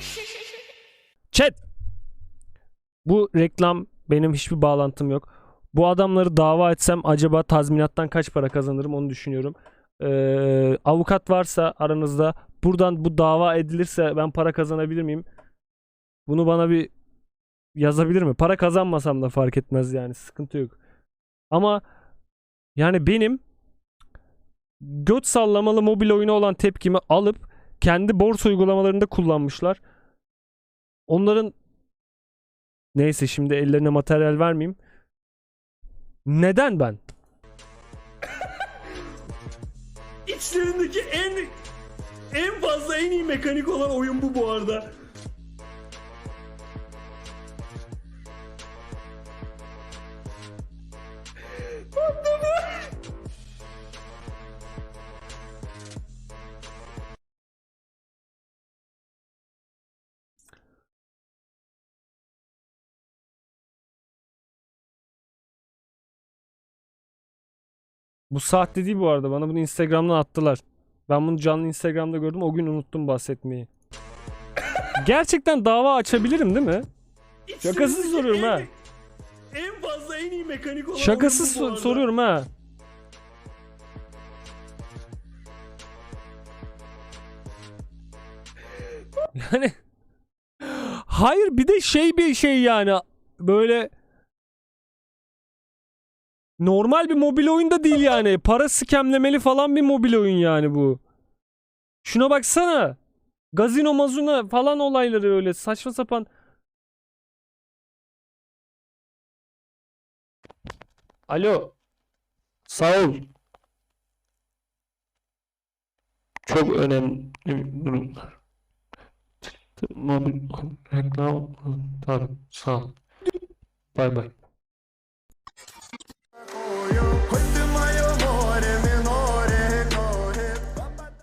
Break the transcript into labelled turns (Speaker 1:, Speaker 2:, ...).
Speaker 1: Chat. Bu reklam benim hiçbir bağlantım yok. Bu adamları dava etsem acaba tazminattan kaç para kazanırım onu düşünüyorum. Ee, avukat varsa aranızda buradan bu dava edilirse ben para kazanabilir miyim? Bunu bana bir yazabilir mi? Para kazanmasam da fark etmez yani sıkıntı yok. Ama yani benim göt sallamalı mobil oyunu olan tepkimi alıp kendi borsa uygulamalarında kullanmışlar. Onların neyse şimdi ellerine materyal vermeyeyim. Neden ben?
Speaker 2: İçlerindeki en en fazla en iyi mekanik olan oyun bu bu arada.
Speaker 1: Bu sahte değil bu arada. Bana bunu Instagram'dan attılar. Ben bunu canlı Instagram'da gördüm. O gün unuttum bahsetmeyi. Gerçekten dava açabilirim değil mi? Şakasız soruyorum ha.
Speaker 2: En fazla en iyi mekanik olan
Speaker 1: Şakasız so- soruyorum ha. Yani Hayır bir de şey bir şey yani böyle normal bir mobil oyun da değil yani. Para skemlemeli falan bir mobil oyun yani bu. Şuna baksana. Gazino mazuna falan olayları öyle saçma sapan.
Speaker 3: Alo. Sağ ol. Çok önemli. Çıktı mobil reklam. Tabii sağ ol. Bay bay.